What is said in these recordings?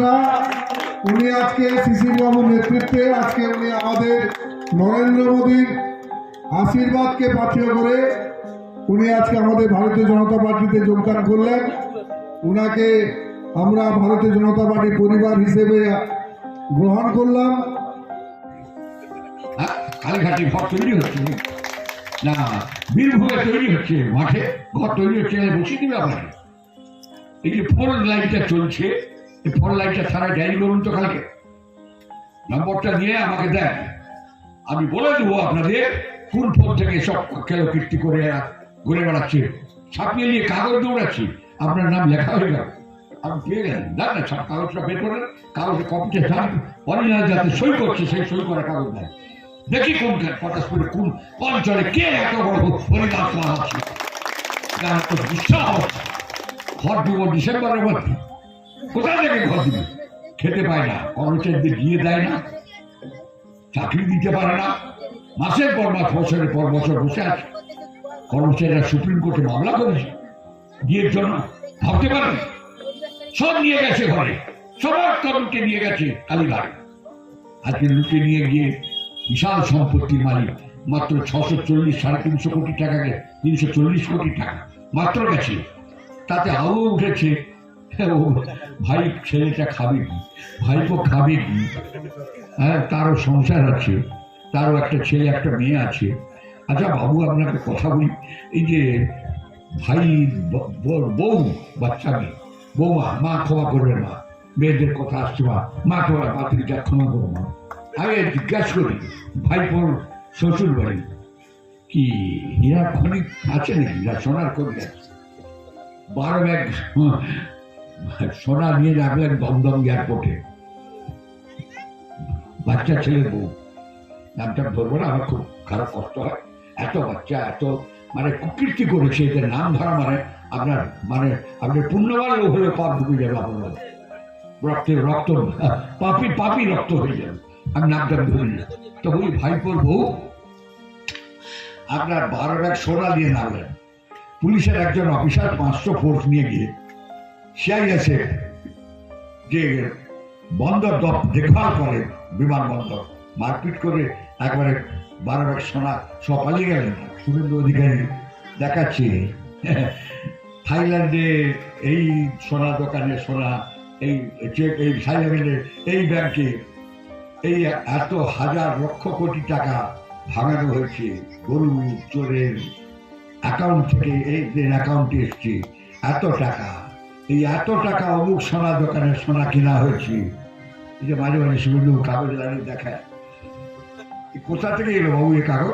মিশ্রা উনি আজকে শিশির বাবুর নেতৃত্বে আজকে উনি আমাদের নরেন্দ্র মোদীর আশীর্বাদকে পাথেয় করে উনি আজকে আমাদের ভারতীয় জনতা পার্টিতে যোগদান করলেন। উনাকে আমরা ভারতীয় জনতা পার্টির পরিবার হিসেবে গ্রহণ করলাম। হ্যাঁ, ঘর তৈরি হচ্ছে না বীরভূমে তৈরি হচ্ছে মাঠে ঘর তৈরি হচ্ছে বসিয়ে দিবে আপনাকে এই যে ফোর লাইটটা চলছে এই ফোর লাইটটা ছাড়া ডায়েরি করুন তো কালকে। নম্বরটা দিয়ে আমাকে দেন। আমি বলে দেবো আপনাদের কোন ফোন থেকে সব কেউ কীর্তি করে ঘুরে বেড়াচ্ছে। ছাপিয়ে নিয়ে কাগজ দৌড়াচ্ছি। আপনার নাম লেখা হয়ে গেল। আপনি পেয়ে গেলেন দেন না সব কাগজটা বের করেন। কাগজে কপিতে দেন অরিজিনাল যাতে সই করছে, সেই সই করা কাগজ দেন। দেখি কোন পটাশপুরে কোন অঞ্চলে কে এত বড় আছে। না তো বিশ্বাস ঘর দিব ডিসেম্বরের মধ্যে কোথা থেকে ঘর দিবে? খেতে পায় না, কর্মচারীদের গিয়ে দেয় না, চাকরি দিতে পারে না। মাসের পর মাস, বছরের পর বছর বসে আছে। কর্মচারীরা সুপ্রিম কোর্টে মামলা করেছে। বিয়ের জন্য ভাবতে পারেন? সব নিয়ে গেছে ঘরে। সবার তরুণকে নিয়ে গেছে কালীঘাট। আজকে লুটে নিয়ে গিয়ে বিশাল সম্পত্তির মালিক, মাত্র ছশো চল্লিশ, সাড়ে তিনশো কোটি টাকা তিনশো চল্লিশ কোটি টাকা, মাত্র গেছে। তাতে আরও উঠেছে ভাই ছেলেটা খাবে কি ভাইপো খাবে। কি হ্যাঁ তারও সংসার আছে, তারও একটা ছেলে, একটা মেয়ে আছে। আচ্ছা বাবু, আপনাকে কথা বলি, এই যে ভাই বউ, বাচ্চা মেয়ে, বৌমা, মা ক্ষমা করবে মা, মেয়েদের কথা আসছে মা মা ক্ষমা পাত্রী যা ক্ষমা করো মা। আগে জিজ্ঞাসা করি, ভাইপোর শ্বশুর বাড়ি কি হীরা খনিক আছে নাকি? সোনার খনি আছে। বারো ব্যাগ সোনা নিয়ে রাখলেন দমদম এয়ারপোর্টে বাচ্চা ছেলের বউ। নামটা ধরবো না, আমার খুব খারাপ কষ্ট হয়। এত বাচ্চা, এত মানে কুকীর্তি করেছে এদের নাম ধরা মানে আপনার মানে আপনি পুণ্যবান হলে পাপ ঢুকে যাবে আপনার। রক্তের রক্ত, পাপি পাপি রক্ত হয়ে যাবে। আমি নামটা ধরি না। তো ওই ভাইপোর বউ, আপনার বারো ব্যাগ সোনা দিয়ে নামলেন। পুলিশের একজন অফিসার পাঁচশো ফোর্স নিয়ে গিয়ে সিআইএসএ যে বন্দর দেখভাল করে বিমানবন্দর, মারপিট করে একবারে বারো ব্যাগ সোনা সব পালিয়ে গেলেন। শুভেন্দু অধিকারী দেখাচ্ছে, থাইল্যান্ডে এই সোনা দোকানে সোনা, এই এই থাইল্যান্ডে এই ব্যাংকে এই এত হাজার লক্ষ কোটি টাকা ভাঙানো হয়েছে, গরু, চোরের অ্যাকাউন্ট থেকে এই অ্যাকাউন্টে এসছে, এত টাকা। এই এত টাকা অমুক সোনা দোকানে সোনা কেনা হয়েছে? এই যে মাঝে মাঝে শুধু কাগজ লাগিয়ে দেখায়। কোথা থেকে এলো বাবু এই কাগজ?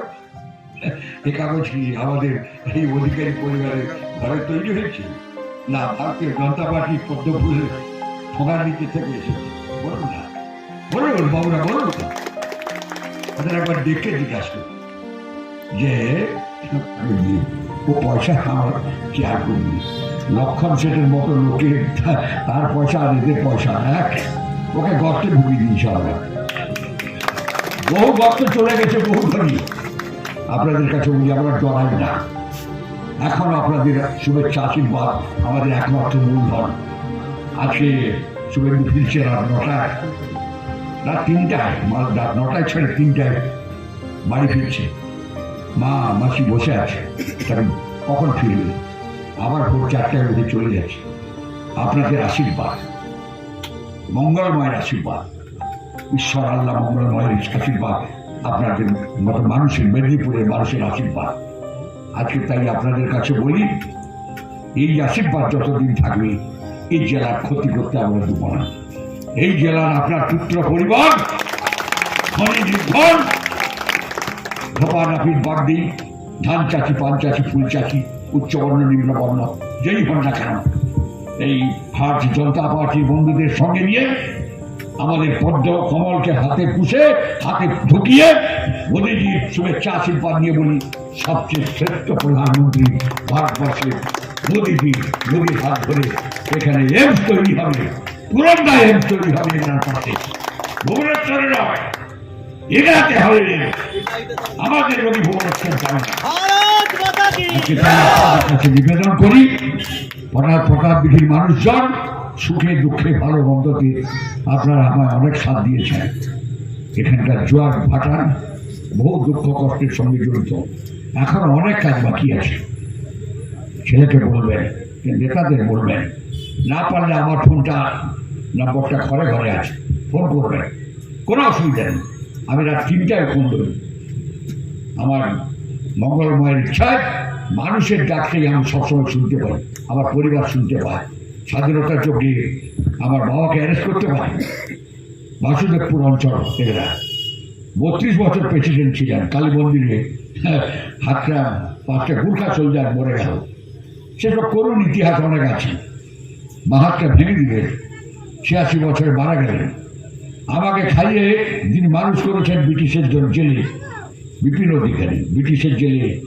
এই কাগজ কি আমাদের এই অধিকারী পরিবারের ঘরে তৈরি হয়েছে? না, ভারতীয় জনতা পার্টি পদ্মফুলের ঠোঙার নিচে থেকে এসেছে। বলুন না। বলুন বাবুরা, বলুন তো। ওদের একবার দেখে জিজ্ঞাসা করুন। যে ও পয়সা আমার কি আর করবি লক্ষণ সেটের মতো লোকের তার পয়সা আর এদের পয়সা, এক। ওকে গর্তে ঢুকিয়ে দিয়েছে আমরা বহু গর্ত চলে গেছে, বহু ধনী। আপনাদের কাছে বলি আমরা ডরাই না। এখন আপনাদের শুভেচ্ছা, আশীর্বাদ, আমাদের একমাত্র মূলধন আজকে শুভেন্দু ফিরছে রাত নটায়। রাত তিনটায় রাত নটায় ছেড়ে তিনটায় বাড়ি ফিরছে। মা, মাসি বসে আছে। তারা কখন ফিরবে? আবার ভোর চারটায় উঠে চলে যাচ্ছে। আপনাদের আশীর্বাদ। মঙ্গলময়ের আশীর্বাদ। ঈশ্বর, আল্লাহ মঙ্গলময়ের আশীর্বাদ। আপনাদের মতো মানুষের মেদিনীপুরের মানুষের আশীর্বাদ। আজকে তাই আপনাদের কাছে বলি, এই আশীর্বাদ যতদিন থাকবে, এই জেলার ক্ষতি করতে আমরা দেব না। এই জেলার আপনার পুত্র পরিবার খনি নির্ভর বাগদি ধান চাষি পান চাষি ফুল চাষি উচ্চবর্ণ নিম্নবর্ণ, যেই হন না কেন, এই ভারতীয় জনতা পার্টির বন্ধুদের সঙ্গে নিয়ে আমাদের পদ্ম কমলকে হাতে পুষে, হাতে ঢুকিয়ে মোদীজির শুভেচ্ছা আশীর্বাদ নিয়ে বলি, সবচেয়ে শ্রেষ্ঠ প্রধানমন্ত্রী ভারতবর্ষের মোদীজি মোদীর হাত ধরে এখানে এমস তৈরি হবে পুরন্দা এমস তৈরি হবে এনার পাশে ভুবনেশ্বরে নয় এগাতে হবে আমাদের রবি ভুবনেশ্বর যাবে কাছে নিবেদন করি প্রতাপ প্রতাপ বিধির মানুষজন, সুখে, দুঃখে, ভালো, মন্দতে আপনারা আমায় অনেক সাথ দিয়েছেন। এখানকার জোয়ার ভাটা বহু দুঃখ কষ্টের সঙ্গে জড়িত। এখন অনেক কাজ বাকি আছে। ছেলেকে বলবেন নেতাদের বলবেন, না পারলে আমার ফোনটা, নম্বরটা ঘরে ঘরে আছে, ফোন করবেন। কোনো অসুবিধা নেই। আমি রাত তিনটায় ফোন ধরি। আমার মঙ্গলময়ের ইচ্ছায় মানুষের ডাকতেই আমি সবসময় শুনতে পাই আমার পরিবার শুনতে পায় স্বাধীনতার চোখে আমার বাবাকে অ্যারেস্ট করতে পারে। বাসুদেবপুর অঞ্চল এরা। বত্রিশ বছর প্রেসিডেন্ট ছিলেন কালী মন্দিরে হ্যাঁ, হাতটা পাঁচটা গুর্খা সোলজার মরে গেল। সেসব করুন ইতিহাস অনেক আছে। মাহাতটা ভেঙে দিলেন ছিয়াশি বছরে মারা গেলেন। আমাকে খাইয়ে যিনি মানুষ করেছেন ব্রিটিশের জেলে বিপিন অধিকারী ব্রিটিশের জেলে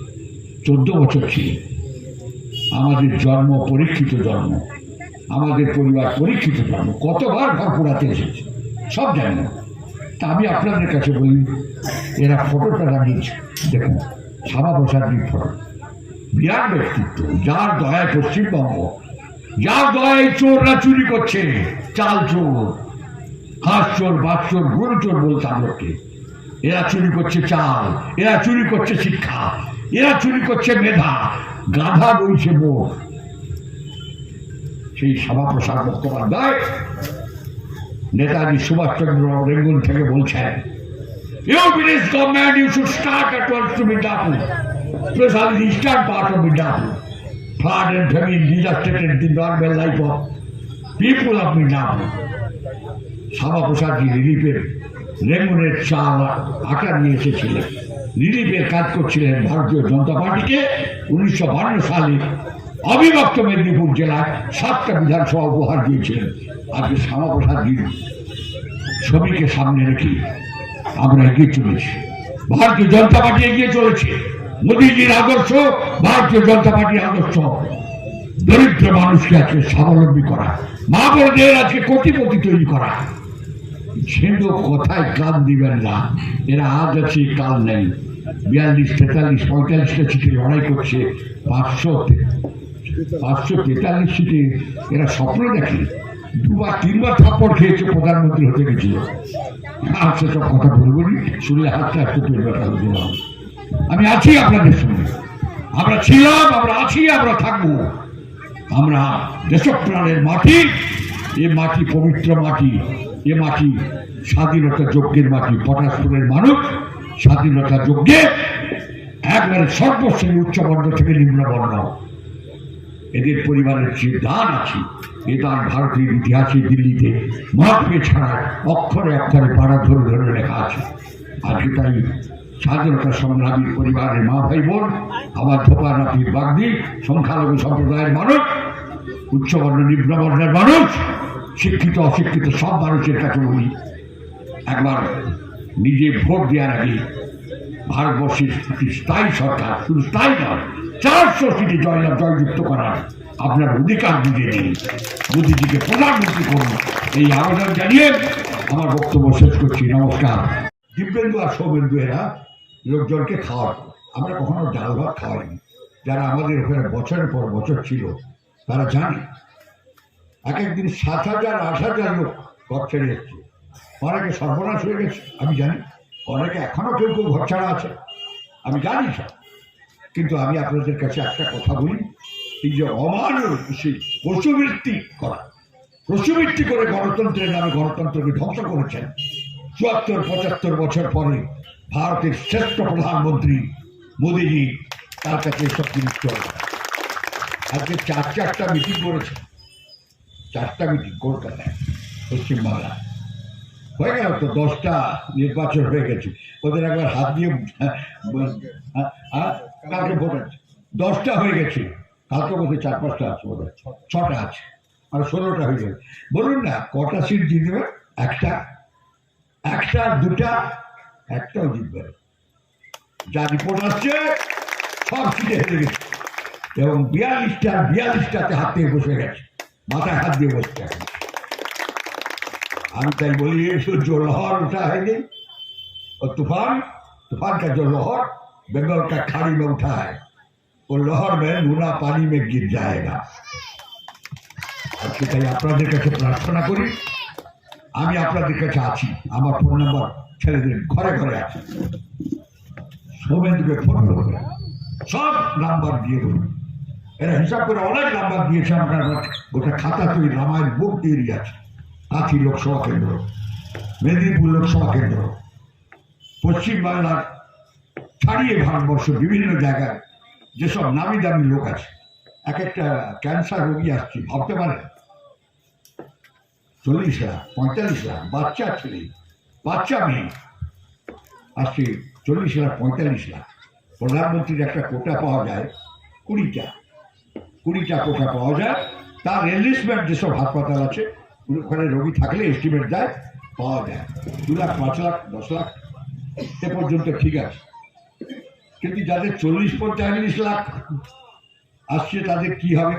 চোদ্দ বছর ছিলেন আমাদের জন্ম পরীক্ষিত জন্ম। আমাদের পরিবার পরীক্ষিত জন্ম। কতবার ঘর পোড়াতে এসেছে? সব জানি না। তা আমি আপনাদের কাছে বলি, এরা ফটোটা লাগিয়েছে। দেখুন সারা বসার ফটো। বিরাট ব্যক্তিত্ব। যার দয়ায় পশ্চিমবঙ্গ, যার দয়ায় চোররা চুরি করছে, চাল চোর, হাঁস চোর বাস চোর, গরু চোর বলতাম লোককে এরা চুরি করছে চাল, এরা চুরি করছে শিক্ষা। এরা চুরি করছে মেধা, গাধা বইছে মুখ সেই সভা প্রসার মুখোপাধ্যায় নেতাজি সুভাষচন্দ্র রেঙ্গুন থেকে বলছেন you British government you should start at once to Midnapore life of people of Midnapore সভা প্রসাদজি রিলিফের রেঙ্গুনের চা আটা নিয়ে এসেছিলেন। রিলিফের কাজ করছিলেন ভারতীয় জনতা পার্টিকে উনিশশো সালে অবিভক্ত মেদিনীপুর জেলায় সাতটা বিধানসভা উপহার দিয়েছিলেন। আজকে শ্যামাপ্রসাদজির ছবিকে সামনে রেখে আমরা এগিয়ে চলেছি। ভারতীয় জনতা পার্টি এগিয়ে চলেছে। মোদীজির আদর্শ, ভারতীয় জনতা পার্টির আদর্শ। দরিদ্র মানুষকে আজকে স্বাবলম্বী করা। মা বোনদের আজকে কোটিপতি তৈরি করা। ছেদ কথায় কান দিবেন না। এরা আজ আছে, কাল নেই। বিয়াল্লিশ, তেতাল্লিশ, পঁয়তাল্লিশটা সিটে লড়াই করছে। পাঁচশো পাঁচশো তেতাল্লিশ সিটে এরা স্বপ্ন দেখে। দুবার, তিনবার থাপ্পড় খেয়েছে প্রধানমন্ত্রী হতে গেছিল। আর সেসব কথা বলব নি শুনলে হাতটা একটু পেট আমি আছি আপনাদের সঙ্গে। আমরা ছিলাম, আমরা আছি, আমরা থাকব। আমরা দেশপ্রাণের মাটি, এ মাটি পবিত্র মাটি। এ মাটি স্বাধীনতা যজ্ঞের মাটি, পটাশপুরের মানুষ স্বাধীনতা যজ্ঞে একবারে সর্বশ্রেণী উচ্চবর্ণ থেকে নিম্নবর্ণ এদের পরিবারের যে দান আছে, এ দান ভারতের ইতিহাসে দিল্লিতে মহাত্মে ছাড়া অক্ষরে অক্ষরে পাড়া ধরে ধরে লেখা আছে। আজকে তাই স্বাধীনতা সংগ্রামী পরিবারের মা ভাই বোন, আমার ধোপা নাপির বাগদি, সংখ্যালঘু সম্প্রদায়ের মানুষ উচ্চবর্ণ নিম্নবর্ণের মানুষ শিক্ষিত, অশিক্ষিত সব মানুষের কাছে বলি, একবার নিজে ভোট দেওয়ার আগে ভারতবর্ষের একটি স্থায়ী সরকার, শুধু স্থায়ী নয়, চারশো সিটে জয়লাভ জয়যুক্ত করার আপনার অধিকার বুঝে নিন। মোদীজিকে প্রধানমন্ত্রী করুন। এই আবেদন জানিয়ে আমার বক্তব্য শেষ করছি। নমস্কার। দিব্যেন্দু আর সৌমেন্দু এরা লোকজনকে খাওয়ার আমরা কখনো ডাল ভাত খাওয়াইনি। যারা আমাদের ওখানে বছরের পর বছর ছিল, তারা জানে এক একদিন সাত হাজার, আট হাজার লোক ঘর ছেড়ে এসছে। অনেকে সর্বনাশ হয়ে গেছে, আমি জানি। অনেকে এখনও কেউ কেউ ঘর ছাড়া আছে। আমি জানি সব। কিন্তু আমি আপনাদের কাছে একটা কথা বলি, এই যে অমানব সেই পশুবৃত্তি করা। পশুবৃত্তি করে গণতন্ত্রের নামে গণতন্ত্রকে ধ্বংস করেছেন। চুয়াত্তর, পঁচাত্তর বছর পরে ভারতের শ্রেষ্ঠ প্রধানমন্ত্রী মোদীজি তার কাছে এসব জিনিস চলে আজকে চার চারটা মিটিং করেছে চারটা মিটিং কলকাতায় পশ্চিমবাংলা হয়ে গেল তো দশটা নির্বাচন হয়ে গেছে। ওদের একবার হাত দিয়ে হ্যাঁ, হ্যাঁ, কালকে ভোট আছে। দশটা হয়ে গেছে। কালকে বোধহয় চার পাঁচটা আছে বোধ ছটা আছে। আর ষোলোটা হয়ে যাবে বলুন না কটা সিট জিতবে? একটা। একটা দুটা একটাও জিতবে যা রিপোর্ট আসছে সব সিটে হেরে গেছে। এবং বিয়াল্লিশটা বিয়াল্লিশটাতে হাত দিয়ে বসে গেছে। মাথায় হাত দিয়ে বসছে এখন हम कल बोलिए सो जो लाहौर उठा है नहीं और तूफान तूफान का जो लाहौर बंगाल का खाड़ी में उठा है वो लाहौर में लूना पानी में गिर जाएगा সেটাই আপনাদের কাছে প্রার্থনা করি আমি আপনাদের কাছে আছি আমার ফোন নাম্বার ছেলেদের ঘরে ঘরে আছে সৌমেন্দ্রকে ফোন করবে সব নাম্বার দিয়ে দেবো এরা হিসাব করে অনেক নাম্বার দিয়েছে আপনার গোটা খাতা তৈরি, রামায়ণ বুক তৈরি আছে। কাঁথি লোকসভা কেন্দ্র, মেদিনীপুর লোকসভা কেন্দ্র পশ্চিমবাংলার ছাড়িয়ে ভারতবর্ষ বিভিন্ন জায়গায় যেসব নামি দামি লোক আছে এক একটা ক্যান্সার রোগী আসছে, ভাবতে পারেন? চল্লিশ লাখ, পঁয়তাল্লিশ লাখ, বাচ্চা ছেলে, বাচ্চা মেয়ে আসছে, চল্লিশ লাখ, পঁয়তাল্লিশ লাখ। প্রধানমন্ত্রীর একটা কোটা পাওয়া যায় কুড়িটা। কুড়িটা কোটা পাওয়া যায়। তার এনলিস্টমেন্ট যেসব হাসপাতাল আছে, ওখানে রোগী থাকলে এস্টিমেট দেয়, পাওয়া যায়। দু লাখ, পাঁচ লাখ, দশ লাখ, এ পর্যন্ত ঠিক আছে। কিন্তু যাদের চল্লিশ পঁয়তাল্লিশ লাখ আসছে, তাদের কি হবে?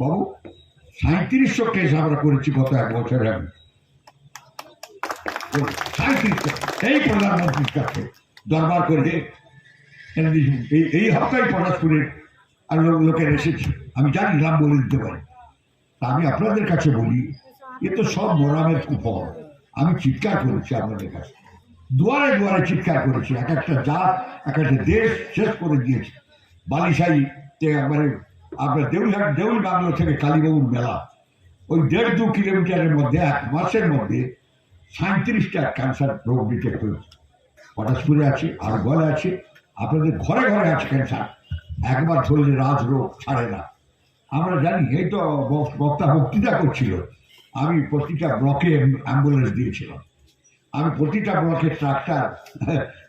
বাবু সাঁত্রিশশো কেস আমরা করেছি গত এক বছরে আমি সাঁত্রিশশো এই প্রধানমন্ত্রীর কাছে দরবার করে এই এই হপ্তায় পলাশপুরের আর লোকের এসেছে আমি জানি নাম বলে দিতে পারি। তা আমি আপনাদের কাছে বলি, এ তো সব মোরামের কুফল আমি চিৎকার করেছি আপনাদের কাছে। দুয়ারে দুয়ারে চিৎকার করেছি। এক একটা জাত, এক একটা দেশ শেষ করে দিয়েছে। বালিশাই একবারে আপনার দেউলহাট দেউল বাংলো থেকে কালীবাবুর মেলা। ওই দেড় দু কিলোমিটারের মধ্যে, এক মাসের মধ্যে সাঁত্রিশটা ক্যান্সার রোগ ডিটেক্ট হয়েছে। পটাশপুরে আছে, আর গলে আছে, আপনাদের ঘরে ঘরে আছে ক্যান্সার। একবার ধরলে রাজ রোগ ছাড়ে না। আমরা জানি, এই তো বক- বক্তা বক্তৃতা করছিল। আমি প্রতিটা ব্লকে অ্যাম্বুলেন্স দিয়েছিলাম। আমি প্রতিটা ব্লকে ট্রাক্টর,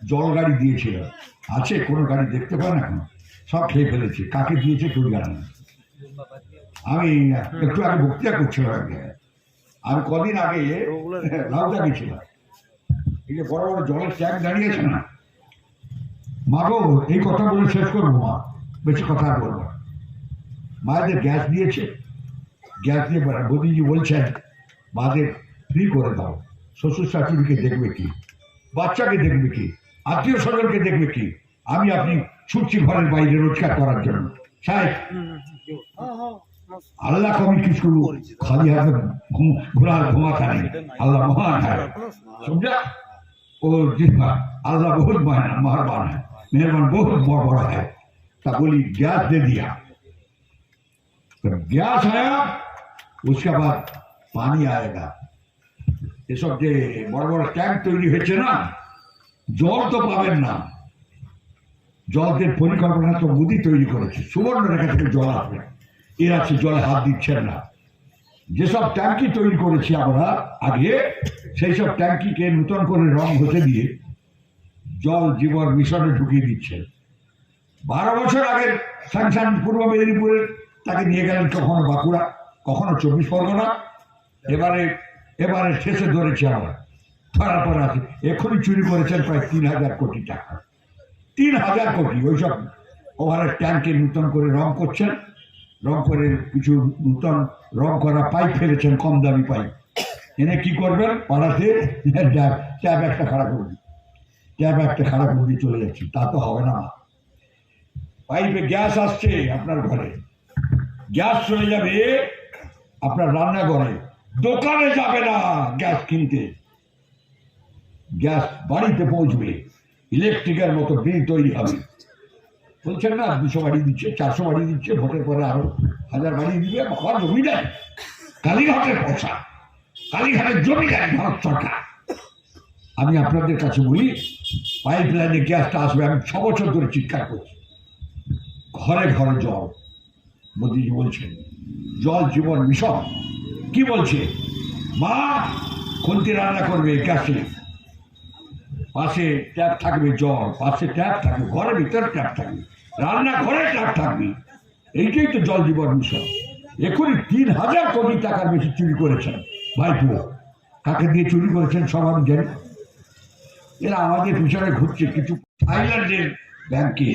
জল গাড়ি দিয়েছিলাম। আছে, কোনো গাড়ি দেখতে পান এখন? সব খেয়ে ফেলেছে। কাকে দিয়েছে কেউ জানে না। আমি একটু আগে বক্তৃতা করছিলাম। আমি কদিন আগে লাউদা গেছিলাম এই যে বড় বড় জলের ট্যাঙ্ক দাঁড়িয়েছে না। মাগো, এই কথা বলে শেষ করব মা। বেশি কথা আর বলবো না। মায়েদের গ্যাস দিয়েছে গ্যাস দিয়ে মোদিজি বলছেন মাদের ফ্রি করে দাও শ্বশুর শাশুড়িকে দেখবে কি বাচ্চাকে দেখবে কি আত্মীয় স্বজনকে দেখবে কি আমি আপনি ছুটছি ঘরের বাইরে রোজগার করার জন্য সাহেব আল্লাহ কবি কিছু খালি হাতে ঘুম- ঘোরার ঘুমাতা নেই আল্লাহ মহান है समझा और जिसका अल्लाह बहुत महान मेहरबान है मेहरबान बहुत बड़ा बड़ा है तब बोली गैस दे दिया तो गैस आया उसके बाद पानी आएगा এসব যে বড় বড় ট্যাঙ্ক তৈরি হয়েছে না জল তো পাবেন না জলের পরিকল্পনা তো মোদি তৈরি করেছে সুবর্ণ রেখা থেকে জল আসবে এরা সে জলে হাত দিচ্ছেন না যেসব ট্যাঙ্কি তৈরি করেছি আমরা আগে সেই সব ট্যাঙ্কিকে নূতন করে রং ঘষে দিয়ে জল জীবন মিশনে ঢুকিয়ে দিচ্ছেন বারো বছর আগের স্যাংশন পূর্ব মেদিনীপুরের তাকে নিয়ে গেলেন কখনো বাঁকুড়া, কখনো চব্বিশ পরগনা। এবারে এবারে শেষে ধরেছি আমরা। ধরার পর আছে। এখনই চুরি করেছেন প্রায় তিন হাজার কোটি টাকা। তিন হাজার কোটি, ওইসব ওভারের ট্যাঙ্কে নূতন করে রং করছেন। রং করে কিছু নূতন রং করা পাইপ ফেলেছেন, কম দামি পাইপ। এনে কি করবেন? পাড়াতে ট্যাপ ট্যাপ একটা খারাপ করে দিই ট্যাপ একটা খারাপ করে দিয়ে চলে যাচ্ছি। তা তো হবে না পাইপে গ্যাস আসছে আপনার ঘরে। গ্যাস চলে যাবে আপনার রান্নাঘরে। দোকানে যাবে না গ্যাস কিনতে। গ্যাস বাড়িতে পৌঁছবে। ইলেকট্রিকের মতো বিল তৈরি হবে। বলছেন না, দুশো বাড়ি দিচ্ছে, চারশো বাড়ি দিচ্ছে, ভোটের পরে আরও হাজার বাড়ি দিবে জমি দেয় কালীঘাটের পয়সা কালীঘাটের জমি দেয় ভারত সরকার। আমি আপনাদের কাছে বলি পাইপ লাইনে গ্যাসটা আসবে, আমি ছ বছর ধরে চিৎকার করছি। ঘরে ঘরে জল। মোদিজি বলছেন, জল জীবন মিশন। কি বলছে? মা খুন্তি রান্না করবে গ্যাসে। পাশে ট্যাপ থাকবে জল, পাশে ট্যাপ থাকবে, ঘরের ভিতরে ট্যাপ থাকবে, রান্না ঘরে ট্যাপ থাকবে। এইটাই তো জল জীবন মিশন। এখনই তিন হাজার কোটি টাকার বেশি চুরি করেছেন ভাইপো কাকে দিয়ে চুরি করেছেন সব আমি জানি এরা আমাদের পিছনে ঘুরছে, কিছু থাইল্যান্ডের ব্যাংকে।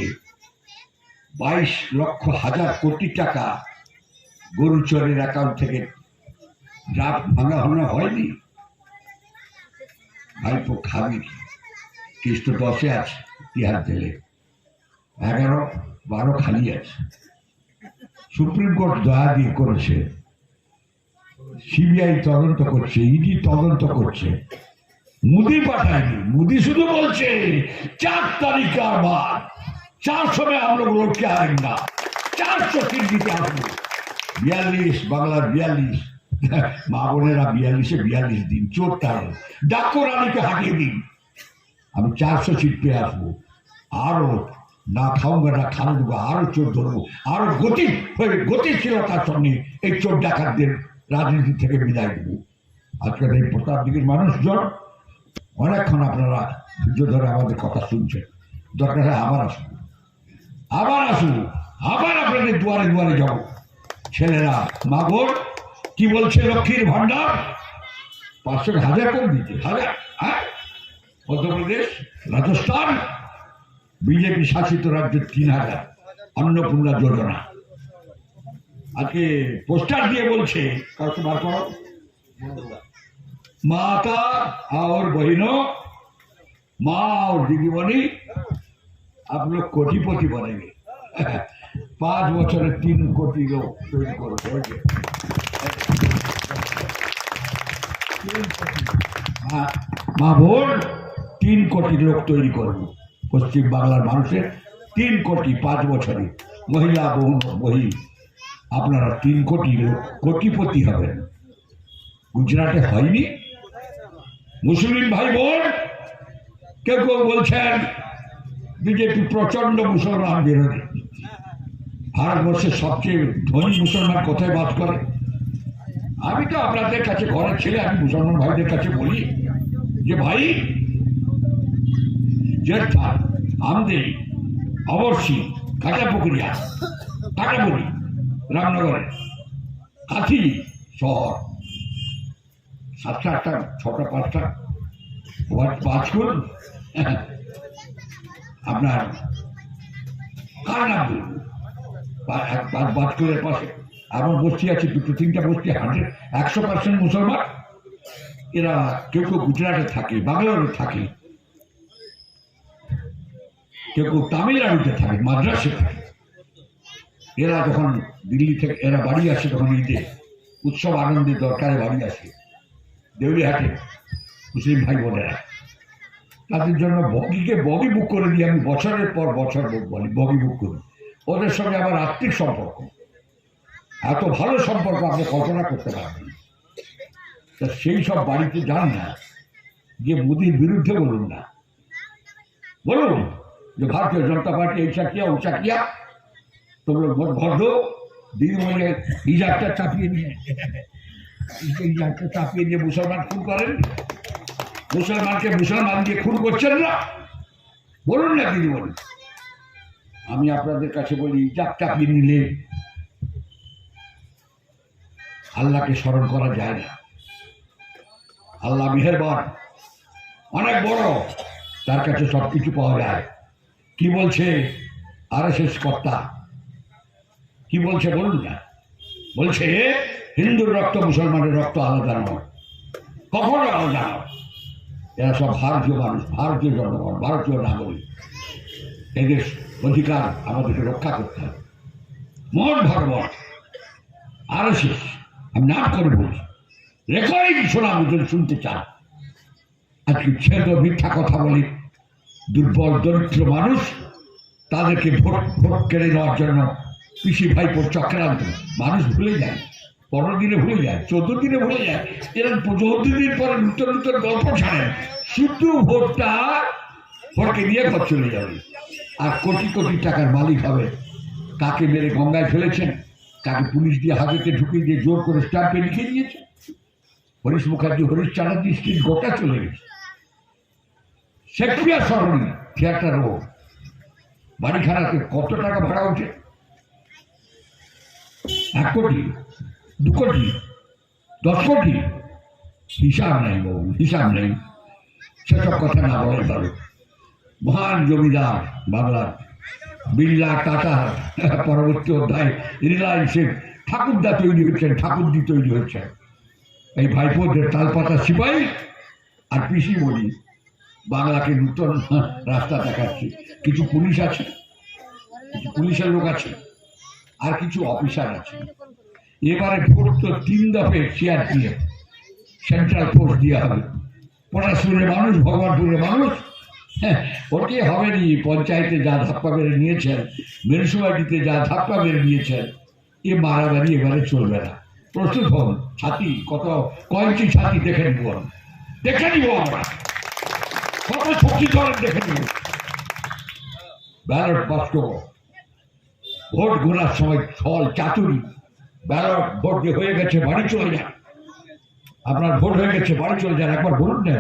বাইশ লক্ষ হাজার কোটি টাকা গরুচরের অ্যাকাউন্ট থেকে ড্রাফট ভাঙা ভাঙা হয়নি। ভাইপো খাবি কি কিস্ত দশে আছে তিহার জেলে। এগারো, বারো খালি আছে। সুপ্রিম কোর্ট দয়া দিয়ে করেছে। সিবিআই তদন্ত করছে, ইডি তদন্ত করছে। মুদি পাঠায়নি, মুদি শুধু বলছে, চার তারিখ আর चार सौ में हम लोग लौट के आएंगे चार सौ सीट जीते আসবো বিয়াল্লিশ বাংলার বিয়াল্লিশ মা বোনেরা বিয়াল্লিশে বিয়াল্লিশ দিন চোর তার ডাক্কর আলীকে হাঁটিয়ে দিন আমি চারশো সিট পেয়ে আসবো আরো না খাওয়া না খাওয়া দেবো আরো চোর ধরবো আরো গতি হয়ে গতিশীলতার সঙ্গে এই চোর ডাকাতদের রাজনীতি থেকে বিদায় দেবো আজকের এই প্রতাপ দিকের মানুষজন অনেকক্ষণ আপনারা ধৈর্য ধরে আমাদের কথা শুনছেন দরকার হয় আবার আসুন আবার আসুন, আবার আপনাদের দুয়ারে দুয়ারে যাব। ছেলেরা মাগর কি বলছে লক্ষ্মীর ভান্ডার পাঁচশো হাজার করে দিতে, হাজার হ্যাঁ? মধ্যপ্রদেশ রাজস্থান, বিজেপি শাসিত রাজ্যে তিন হাজার, অন্নপূর্ণা যোজনা। আজকে পোস্টার দিয়ে বলছে, কাউকে মাতা, আর বহিন, মা আর দিদিমণি আপনার কোটিপতি বানাইবে পাঁচ বছরে তিন কোটি লোক তৈরি করবে হ্যাঁ, মা তিন কোটি লোক তৈরি করবে পশ্চিম বাংলার মানুষের তিন কোটি পাঁচ বছরে। মহিলা বহু বহি আপনারা তিন কোটি লোক কোটিপতি হবেন। গুজরাটে হয়নি? মুসলিম ভাই বোন কেউ কেউ বলছেন বিজেপি প্রচণ্ড মুসলমান বিরোধী ভারতবর্ষের সবচেয়ে ধনী মুসলমান কোথায় বাস করে? আমি তো আপনাদের কাছে, ঘরের ছেলে, আমি মুসলমান ভাইদের কাছে বলি যে, ভাই জেঠা আমদে অবশ্যই কাটাপুকুরিয়া কাটাপুরি রামনগরে, কাথি শহর। সাতটা, আটটা, ছটা, পাঁচটা পাঁচ করুন আপনার পাঁচ পাঁচ করে পাশে। এমন বস্তি আছে, দুটো তিনটা বস্তি হান্ড্রেড। একশো পার্সেন্ট মুসলমান। এরা কেউ কেউ গুজরাটে থাকে, বাংলাদেশে থাকে। কেউ কেউ তামিলনাড়ুতে থাকে, মাদ্রাসে থাকে। এরা যখন দিল্লি থেকে, এরা বাড়ি আসে তখন ঈদে। উৎসব আনন্দের দরকারে বাড়ি আসে। দেউলিহাটে মুসলিম ভাই বোনেরা। তাদের জন্য বগিকে বগি বুক করে দিই আমি বছরের পর বছর বলি, বগি বুক করি। ওদের সঙ্গে আমার আত্মিক সম্পর্ক। এত ভালো সম্পর্ক আপনি কল্পনা করতে পারবেন তা সেই সব বাড়িতে যান না। যে মোদির বিরুদ্ধে বলুন না। বলুন যে ভারতীয় জনতা পার্টি এইসা কিয়া ওসা কিয়া। তোমরা ভোট ভর দো দিদিমণি হিজাবটা চাপিয়ে নিয়ে হিজাবটা চাপিয়ে দিয়ে মুসলমান খুন করেন। মুসলমানকে মুসলমান দিয়ে খুন করছেন না? বলুন না তিনি বলুন। আমি আপনাদের কাছে বলি হিজাব চাপিয়ে নিলে আল্লাহকে স্মরণ করা যায় না। আল্লাহ মেহেরবান, অনেক বড়, তার কাছে সব কিছু পাওয়া যায়। কি বলছে আর এস কর্তা? কি বলছে বলুন না। বলছে, হিন্দুর রক্ত মুসলমানের রক্ত আলাদা নয়। কখনো আলাদা নয়। এরা সব ভারতীয় মানুষ, ভারতীয় জনগণ, ভারতীয় নাগরিক। এদের অধিকার আমাদেরকে রক্ষা করতে হবে। মোহন ভাগবত আর আমি নাম করে বলছি। রেকর্ডিং শোনা আমি যদি শুনতে চান আজকে ছেদ মিথ্যা কথা বলি। দুর্বল, দরিদ্র মানুষ তাদেরকে ভোট ভোট কেড়ে নেওয়ার জন্য পিসি ভাইপোর চক্রান্ত। মানুষ ভুলে যায়। পনেরো দিনে ভুলে যায়, চোদ্দ দিনে ভুলে যায়, এরকম চৌদ্দ দিন পরে নূতন নূতন গল্প ছাড়েন শুধু ভোটটা ভোটকে দিয়ে ঘর চলে যাবে। আর কোটি কোটি টাকার মালিক হবে। কাকে মেরে গঙ্গায় ফেলেছেন? কাকে পুলিশ দিয়ে হাতেতে ঢুকিয়ে দিয়ে জোর করে স্টাম্পে লিখে দিয়েছে? হরিশ মুখার্জি, হরিশ চ্যাটার্জি স্ট্রিট গোটা চলে গেছে। শেখপিয়া সরণি থিয়েটার রোড বাড়িখানাতে কত টাকা ভাড়া ওঠে এক কোটি। দু কোটি, দশ কোটি। হিসাব নেই বাবু হিসাব নেই। সেসব কথা না বলে ভালো মহান জমিদার বাংলার বিড়লা টাটা পরবর্তী অধ্যায় রিলায়েন্সের ঠাকুরদা তৈরি হচ্ছেন, ঠাকুরদি তৈরি হচ্ছেন। এই ভাইপোদের তালপাতা সিপাহী আর পিসি বলি বাংলাকে নূতন রাস্তা দেখাচ্ছে। কিছু পুলিশ আছে, কিছু পুলিশের লোক আছে, আর কিছু অফিসার আছে। এবারে ভোট তো তিন দফে সিআরপিএফ সেন্ট্রাল ফোর্স দেওয়া হবে। পটাশপুরের মানুষ ভগবানপুরের মানুষ হ্যাঁ ওটি হবে নি পঞ্চায়েতে যা ধাপ্পা মেরে নিয়েছেন মিউনিসিপালিটিতে যা ধাপ্পা মেরে নিয়েছেন, এ মারামারি এবারে চলবে না। প্রস্তুত হন, ছাতি, কত, কয়েকটি ছাতি দেখে নিব দেখে নিব আমরা। কত শক্তি ধরেন দেখে নিব। ব্যালট বাক্স ভোট গোনার সময় ছল চাতুরি। ব্যালট ভোট যে হয়ে গেছে, বাড়ি চলে যান। আপনার ভোট হয়ে গেছে, বাড়ি চলে যান, একবার বলুন না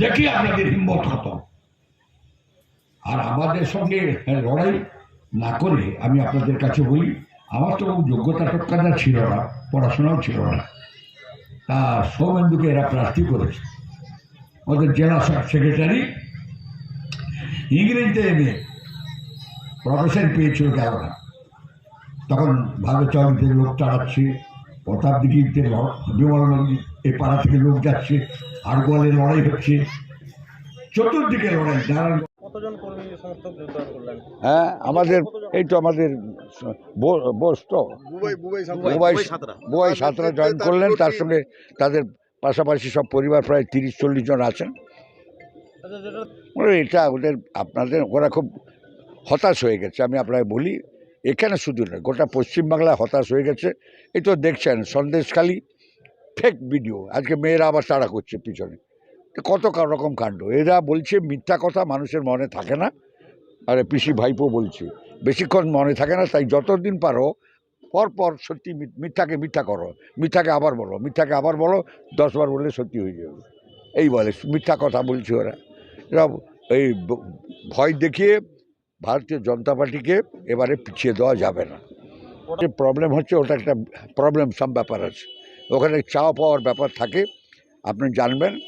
দেখি আপনাদের হিম্মত কত। আর আমাদের সঙ্গে লড়াই না করে আমি আপনাদের কাছে বলি, আমার তো যোগ্যতা টক্কাটা ছিল না, পড়াশোনাও ছিল না। তা সৌমেন্দুকে এরা প্রার্থী করেছে। ওদের জেলা সেক্রেটারি ইংরেজিতে এমএ প্রফেশন পেয়েছিল তখন ভাগচৌরিতে লোক তাড়াচ্ছে প্রতাপদিঘিতে বিমল নদী এই পাড়া থেকে লোক যাচ্ছে আরগোয়ালে লড়াই হচ্ছে চতুর্দিকে লড়াই যারা কতজন কর্মী সমর্থক যোগদান করলেন? হ্যাঁ আমাদের এই তো আমাদের বো- বোস তো। বুবাই সাঁতরা। জয়েন করলেন তার সঙ্গে তাদের পাশাপাশি সব পরিবার প্রায় তিরিশ চল্লিশ জন আছেন। আচ্ছা এটা ওদের আপনাদের ওরা খুব হতাশ হয়ে গেছে আমি আপনাকে বলি। এখানে শুধু নয়, গোটা পশ্চিমবাংলায় হতাশ হয়ে গেছে। এই তো দেখছেন, সন্দেশখালি ফেক ভিডিও আজকে মেয়েরা আবার তাড়া করছে পিছনে। কত রকম কাণ্ড? এরা বলছে মিথ্যা কথা, মানুষের মনে থাকে না। আরে পিসি ভাইপো বলছে, বেশিক্ষণ মনে থাকে না, তাই যতদিন পারো পর পর সত্যি মিথ্যাকে মিথ্যা করো। মিথ্যাকে আবার বলো, মিথ্যাকে আবার বলো, দশবার বললে সত্যি হয়ে যাবে। এই বলে, মিথ্যা কথা বলছে ওরা। এরা এই ভয় দেখিয়ে ভারতীয় জনতা পার্টিকে এবারে পিছিয়ে দেওয়া যাবে না। যে প্রবলেম হচ্ছে, ওটা একটা প্রবলেম সাম ব্যাপার আছে। ওখানে চাওয়া পাওয়ার ব্যাপার থাকে। আপনি জানবেন,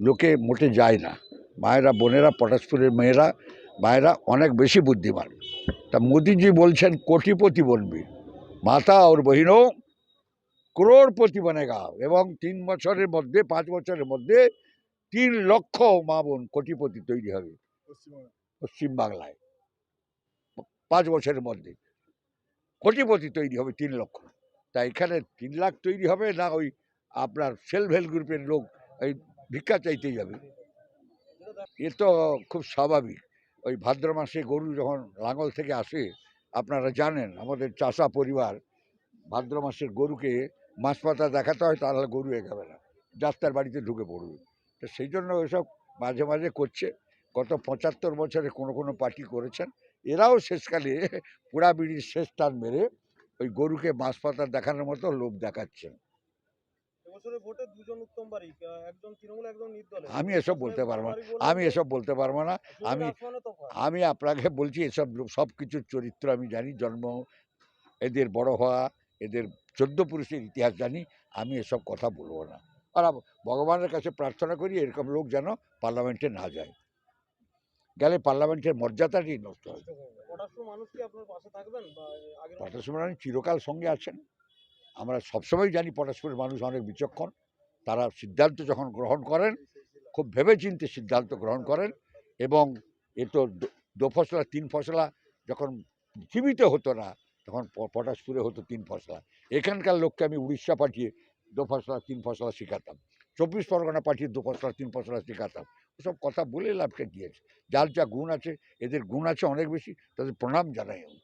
লোকে মোটে যায় না। মায়েরা, বোনেরা, পটাশপুরের মেয়েরা মায়েরা অনেক বেশি বুদ্ধিমান। তা মোদিজি বলছেন, কোটিপতি বনবি। মাতা ওর বহিনও ক্রোড়পতি বনেগা এবং তিন বছরের মধ্যে, পাঁচ বছরের মধ্যে তিন লক্ষ মা বোন কোটিপতি তৈরি হবে। পশ্চিমবাংলায়। পাঁচ বছরের মধ্যে। কোটিপতি তৈরি হবে তিন লক্ষ। তা এখানে তিন লাখ তৈরি হবে না ওই আপনার সেলফ হেল্প গ্রুপের লোক ওই ভিক্ষা চাইতে যাবে? এ তো খুব স্বাভাবিক। ওই ভাদ্র মাসে গরু যখন লাঙ্গল থেকে আসে, আপনারা জানেন আমাদের চাষা পরিবার ভাদ্র মাসের গরুকে মাছ পাতা দেখাতে হয়, তাহলে গরু এগাবে না। যাত্রার বাড়িতে ঢুকে পড়বে। তো সেই জন্য ওইসব মাঝে মাঝে করছে। গত পঁচাত্তর বছরে কোনো কোনো পার্টি করেছেন। এরাও শেষকালে পোড়া বিড়ির শেষ টান মেরে ওই গরুকে মাছ পাতা দেখানোর মতো লোভ দেখাচ্ছেন আমি এসব বলতে পারব না। আমি এসব বলতে পারব না। আমি আমি আপনাকে বলছি এসব সব কিছুর চরিত্র আমি জানি জন্ম এদের বড় হওয়া এদের চোদ্দ পুরুষের ইতিহাস জানি আমি এসব কথা বলব না। আর ভগবানের কাছে প্রার্থনা করি এরকম লোক যেন পার্লামেন্টে না যায়। গেলে পার্লামেন্টের মর্যাদাটি নষ্ট হয় পটাশপুর মানুষ চিরকাল সঙ্গে আছেন? আমরা সবসময় জানি পটাশপুরের মানুষ অনেক বিচক্ষণ। তারা সিদ্ধান্ত যখন গ্রহণ করেন খুব ভেবেচিন্তে সিদ্ধান্ত গ্রহণ করেন এবং এ তো দো- দো ফসলা তিন ফসলা যখন পৃথিবীতে হতো না তখন পটাশপুরে হতো তিন ফসলা। এখানকার লোককে আমি উড়িষ্যা পাঠিয়ে দো ফসলা তিন ফসলা শেখাতাম। চব্বিশ পরগনা পাঠিয়ে দু পশলা তিন ফসলা শেখাতাম। ওসব কথা বলে লাভকে দিয়েছে। যার যা গুণ আছে, এদের গুণ আছে অনেক বেশি, তাদের প্রণাম জানাই আমি।